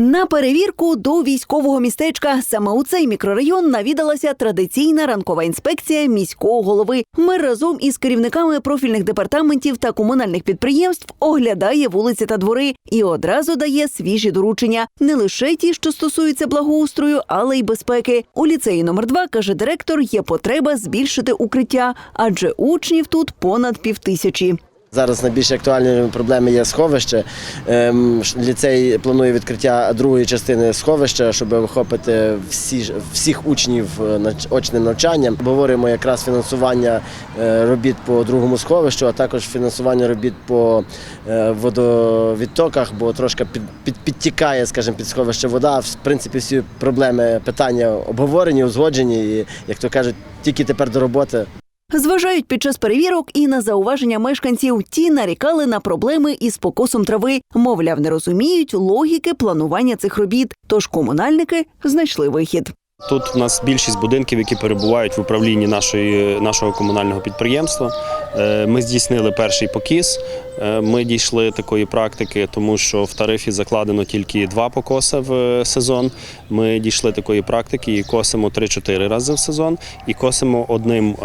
На перевірку до військового містечка саме у цей мікрорайон навідалася традиційна ранкова інспекція міського голови. Мер разом із керівниками профільних департаментів та комунальних підприємств оглядає вулиці та двори і одразу дає свіжі доручення не лише ті, що стосуються благоустрою, але й безпеки. У ліцеї номер 2 каже директор, є потреба збільшити укриття, адже учнів тут понад півтисячі. Зараз найбільш актуальними проблеми є сховище. Ем, Ліцей планує відкриття другої частини сховища, щоб охопити всі, всіх учнів е, очним навчанням. Говоримо якраз фінансування е, робіт по другому сховищу, а також фінансування робіт по е, водовідтоках, бо трошки під, під, підтікає, скажімо, під сховище вода. В принципі, всі проблеми питання обговорені, узгоджені. І, як то кажуть, тільки тепер до роботи. Зважають під час перевірок і на зауваження мешканців. Ті нарікали на проблеми із покосом трави. Мовляв, не розуміють логіки планування цих робіт. Тож комунальники знайшли вихід. Тут у нас більшість будинків, які перебувають в управлінні нашої, нашого комунального підприємства. Е, Ми здійснили перший покіс. Е, Ми дійшли такої практики, тому що в тарифі закладено тільки два покоси в е, сезон. Ми дійшли такої практики і косимо 3-4 рази в сезон, і косимо одним,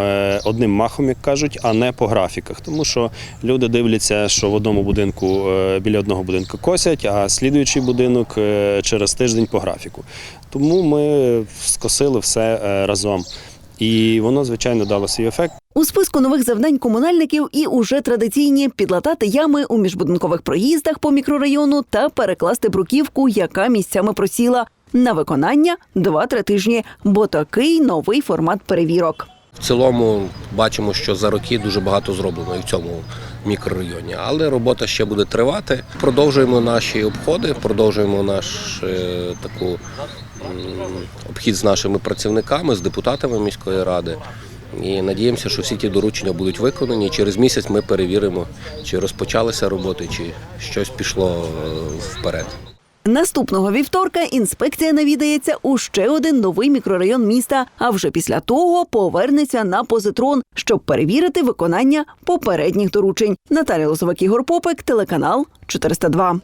одним махом, як кажуть, а не по графіках. Тому що люди дивляться, що в одному будинку біля одного будинку косять, а слідуючий будинок через тиждень по графіку. Тому ми скосили все е, разом. І воно, звичайно, дало свій ефект. У списку нових завдань комунальників і уже традиційні підлатати ями у міжбудинкових проїздах по мікрорайону та перекласти бруківку, яка місцями просіла. На виконання 2-3 тижні, бо такий новий формат перевірок. В цілому бачимо, що за роки дуже багато зроблено і в цьому мікрорайоні, але робота ще буде тривати. Продовжуємо наші обходи, продовжуємо наш е, таку обхід з нашими працівниками, з депутатами міської ради. І надіємося, що всі ті доручення будуть виконані. Через місяць ми перевіримо, чи розпочалися роботи, чи щось пішло е, вперед. Наступного вівторка інспекція навідається у ще один новий мікрорайон міста. А вже після того повернеться на позитрон, щоб перевірити виконання попередніх доручень. Наталя Лозовик, Ігор Попек, телеканал 402.